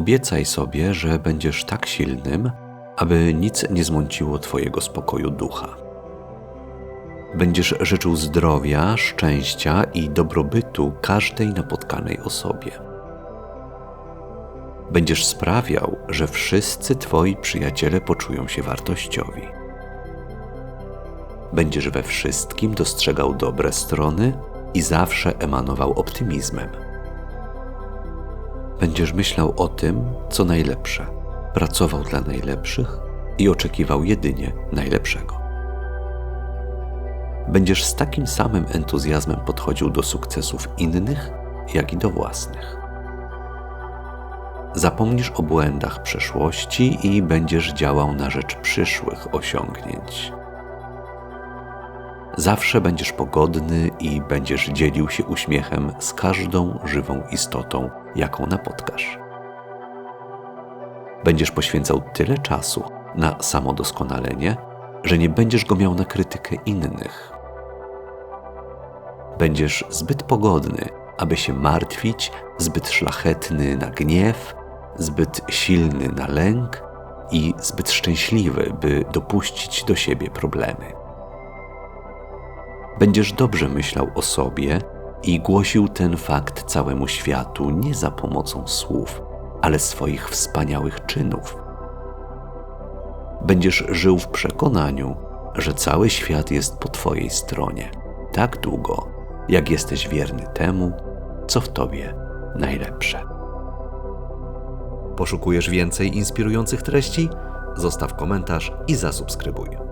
Obiecaj sobie, że będziesz tak silnym, aby nic nie zmąciło Twojego spokoju ducha. Będziesz życzył zdrowia, szczęścia i dobrobytu każdej napotkanej osobie. Będziesz sprawiał, że wszyscy Twoi przyjaciele poczują się wartościowi. Będziesz we wszystkim dostrzegał dobre strony i zawsze emanował optymizmem. Będziesz myślał o tym, co najlepsze, pracował dla najlepszych i oczekiwał jedynie najlepszego. Będziesz z takim samym entuzjazmem podchodził do sukcesów innych, jak i do własnych. Zapomnisz o błędach przeszłości i będziesz działał na rzecz przyszłych osiągnięć. Zawsze będziesz pogodny i będziesz dzielił się uśmiechem z każdą żywą istotą, jaką napotkasz. Będziesz poświęcał tyle czasu na samodoskonalenie, że nie będziesz go miał na krytykę innych. Będziesz zbyt pogodny, aby się martwić, zbyt szlachetny na gniew, zbyt silny na lęk i zbyt szczęśliwy, by dopuścić do siebie problemy będziesz dobrze myślał o sobie i głosił ten fakt całemu światu nie za pomocą słów, ale swoich wspaniałych czynów. Będziesz żył w przekonaniu, że cały świat jest po Twojej stronie, tak długo, jak jesteś wierny temu, co w Tobie najlepsze. Poszukujesz więcej inspirujących treści? Zostaw komentarz i zasubskrybuj.